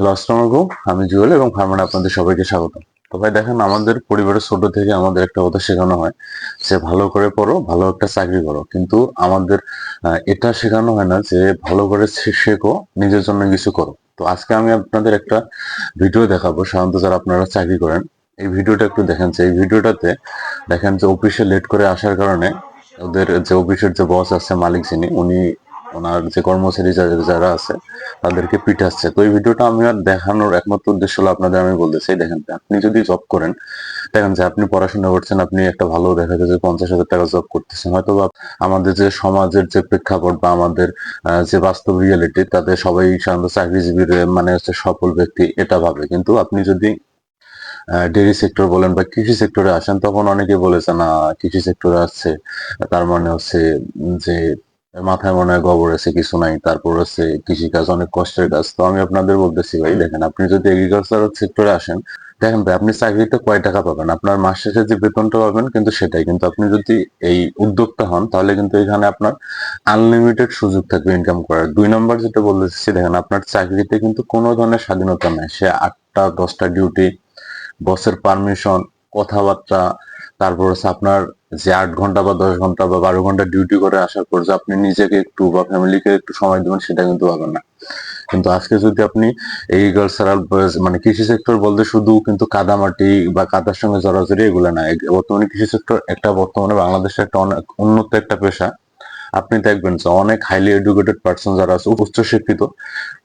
Hello, আসসালামু আলাইকুম। আমি জুয়েল এবং ফার্মানে আপনাদের সবাইকে স্বাগত। তো ভাই, দেখেন আমাদের পরিবারের ছোট থেকে আমাদের একটা কথা শেখানো হয় যে, ভালো করে পড়ো, ভালো একটা চাকরি করো। কিন্তু আমাদের এটা শেখানো হয় না যে, ভালো করে শেখো, নিজের জন্য কিছু করো। তো আজকে আমি আপনাদের একটা ভিডিও দেখাবো। সাধারণত যারা আপনারা চাকরি করেন, এই ভিডিওটা একটু দেখেন যে, এই ভিডিওটাতে দেখেন যে, অফিসে লেট করে আসার কারণে ওদের যে, অফিসের যে বস আছে মালিক যিনি, উনি ওনার যে কর্মচারী যারা আছে, তাদেরকে পিঠাচ্ছে তো এই ভিডিওটা আমি আর দেখানোর একমাত্র উদ্দেশ্য হলো আপনাদের আমি বলতেছি, দেখেন আপনি যদি জব করেন, দেখেন যে আপনি পড়াশোনা করছেন, আপনি একটা ভালো দেখা যায় যে পঞ্চাশ হাজার টাকা জব করতেছেন। হয়তো বা আমাদের যে সমাজের যে প্রেক্ষাপট বা আমাদের যে বাস্তব রিয়েলিটি তাতে সবাই সাধারণত চাকরিজীবীর মানে হচ্ছে সফল ব্যক্তি, এটা ভাবে। কিন্তু আপনি যদি ডেরি সেক্টর বলেন বা কৃষি সেক্টরে আসেন, তখন অনেকে বলেছে না, কৃষি সেক্টরে আসছে। তার মানে হচ্ছে যে মাথায় মনে হয় গোবর আছে, কিছু নাই, তারপর হচ্ছে কৃষিকাজ, অনেক কষ্টের কাজ। তো আমি আপনাদের বলতেছি ভাই, দেখেন, আপনি যদি এগ্রিকালচার সেক্টরে আসেন, দেখেন ভাই, আপনি চাকরিতে কয় টাকা পাবেন? আপনার মাস শেষে যে বেতনটা পাবেন কিন্তু সেটাই। কিন্তু আপনি যদি এই উদ্যোক্তা হন, তাহলে কিন্তু এখানে আপনার আনলিমিটেড সুযোগ থাকবে ইনকাম করার। দুই নম্বর যেটা বলতেছি, দেখেন, আপনার চাকরিতে কিন্তু কোনো ধরনের স্বাধীনতা নেই। সে আটটা, দশটা ডিউটি বসের পারমিশন কথাবার্তা তারপর হচ্ছে আপনার যে আট ঘণ্টা বা দশ ঘণ্টা বা বারো ঘণ্টা ডিউটি করে আসার পর যে আপনি নিজেকে একটু বা ফ্যামিলিকে একটু সময় দেবেন, সেটা কিন্তু পাবেন না। কিন্তু আজকে যদি আপনি এগ্রিকালচারাল মানে কৃষি সেক্টর বলতে শুধু কিন্তু কাদামাটি বা কাদার সঙ্গে জড়াজড়ি এগুলো না। বর্তমানে কৃষি সেক্টর একটা বর্তমানে বাংলাদেশের একটা অনেক উন্নত একটা পেশা। আপনি দেখবেন যে অনেক হাইলি এডুকেটেড পার্সন যারা আছে, উচ্চ শিক্ষিত,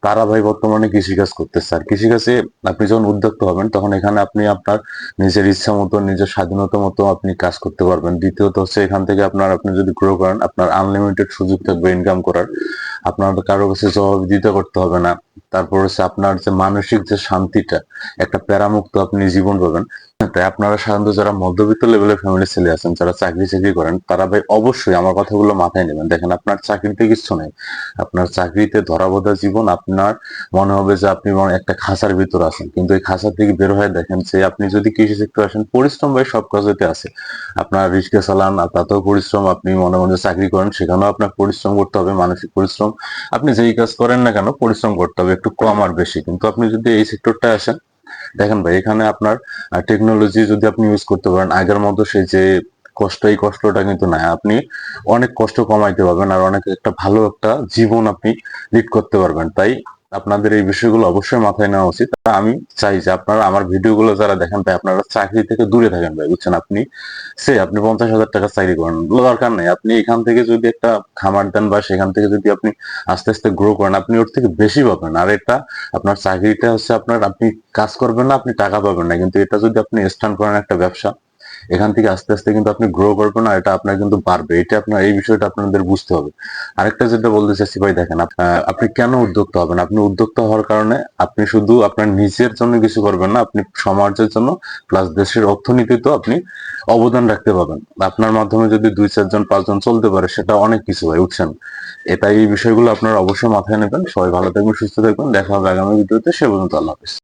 তারা ভাই বর্তমানে কৃষিকাজ করতেছে। আর কৃষিকাজে আপনি যখন উদ্যোক্ত হবেন, তখন এখানে আপনি আপনার নিজের ইচ্ছা মতো, নিজের স্বাধীনতা মতো আপনি কাজ করতে পারবেন। দ্বিতীয়ত হচ্ছে এখান থেকে আপনার, আপনি যদি গ্রো করেন, আপনার আনলিমিটেড সুযোগ থাকবে ইনকাম করার। আপনার কারও কাছে জবাবদিহিতা করতে হবে না। তারপর হচ্ছে আপনার যে মানসিক যে শান্তিটা, একটা প্যারামুক্ত আপনি জীবন পাবেন। আপনারা সাধারণত যারা মধ্যবিত্ত লেভেলের ফ্যামিলি ছেলে আছেন, যারা চাকরি চাকরি করেন, তারা ভাই অবশ্যই আমার কথাগুলো মাথায় নেবেন। দেখেন, আপনার চাকরিতে কিছু নেই। আপনার চাকরিতে ধরাবোধা জীবন আপনার মনে হবে যে আপনি একটা খাঁচার ভিতর আছেন। কিন্তু এই খাঁচা থেকে বের হয়ে দেখেন যে আপনি যদি কৃষি সেক্টর আসেন, পরিশ্রম ভাই সব কাজেতে আছে। আপনার রিস্কে চালান তাতেও পরিশ্রম, আপনি মনে মনে চাকরি করেন, সেখানেও আপনার পরিশ্রম করতে হবে, মানসিক পরিশ্রম। আপনি যেই কাজ করেন না কেন, পরিশ্রম করতে হবে, একটু কম আর বেশি। কিন্তু আপনি যদি এই সেক্টরটা আসেন দেখেন ভাই, এখানে আপনার টেকনোলজি যদি আপনি ইউজ করতে পারেন, আগের মতো সেই যে কষ্ট, এই কষ্টটা কিন্তু নাই। আপনি অনেক কষ্ট কমাইতে পারবেন আর অনেক একটা ভালো একটা জীবন আপনি লিড করতে পারবেন। তাই আপনাদের এই বিষয়গুলো অবশ্যই মাথায় নেওয়া উচিত। আমি চাই যে আপনারা আমার ভিডিওগুলো যারা দেখেন ভাই, আপনারা চাকরি থেকে দূরে থাকেন ভাই, বুঝছেন? আপনি সে, আপনি পঞ্চাশ হাজার টাকা চাকরি করেন দরকার নেই। আপনি এখান থেকে যদি একটা খামার দেন বা সেখান থেকে যদি আপনি আস্তে আস্তে গ্রো করেন, আপনি ওর থেকে বেশি পাবেন। আর এটা আপনার চাকরিটা হচ্ছে আপনার, আপনি কাজ করবেন না, আপনি টাকা পাবেন না। কিন্তু এটা যদি আপনি স্ট্যান্ড করেন একটা ব্যবসা এখান থেকে আস্তে আস্তে কিন্তু আপনি গ্রো করবেন না, এটা আপনার কিন্তু বাড়বে। এটা আপনার, এই বিষয়টা আপনাদের বুঝতে হবে। আরেকটা যেটা বলতে চাচ্ছি ভাই, দেখেন আপনি কেন উদ্যোক্তা হবেন? আপনি উদ্যোক্তা হওয়ার কারণে আপনি শুধু আপনার নিজের জন্য কিছু করবেন না, আপনি সমাজের জন্য প্লাস দেশের অর্থনীতিতেও আপনি অবদান রাখতে পারবেন। আপনার মাধ্যমে যদি দুই চারজন পাঁচজন চলতে পারে, সেটা অনেক কিছু ভাই উঠছেন এটা, এই বিষয়গুলো আপনারা অবশ্যই মাথায় নেবেন। সবাই ভালো থাকবেন, সুস্থ থাকবেন। দেখা হবে আগামী ভিডিওতে। সে পর্যন্ত আল্লাহ হাফিজ।